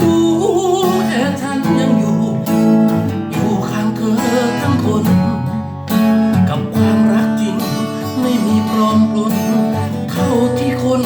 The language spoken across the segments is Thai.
รู้แค่ท่านยังอยู่ อยู่ข้างเธอทั้งคน กับความรักจริง ไม่มีปลอมปลนเท่าที่คน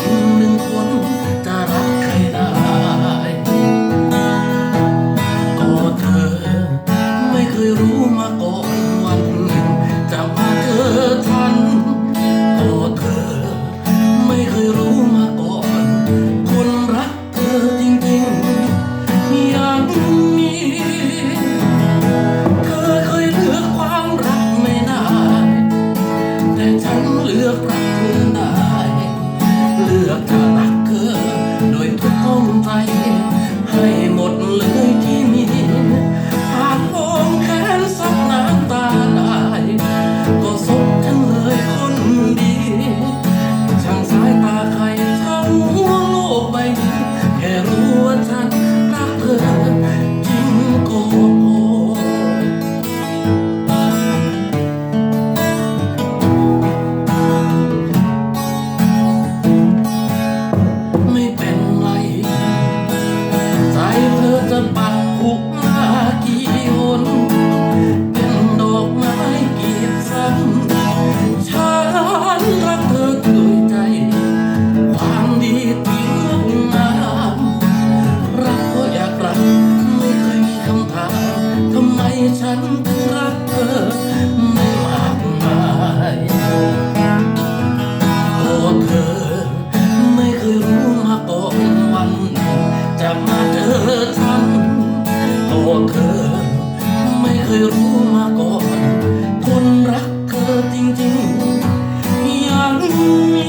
รู้มาก่อน คนรักเธอจริงๆ ยังมี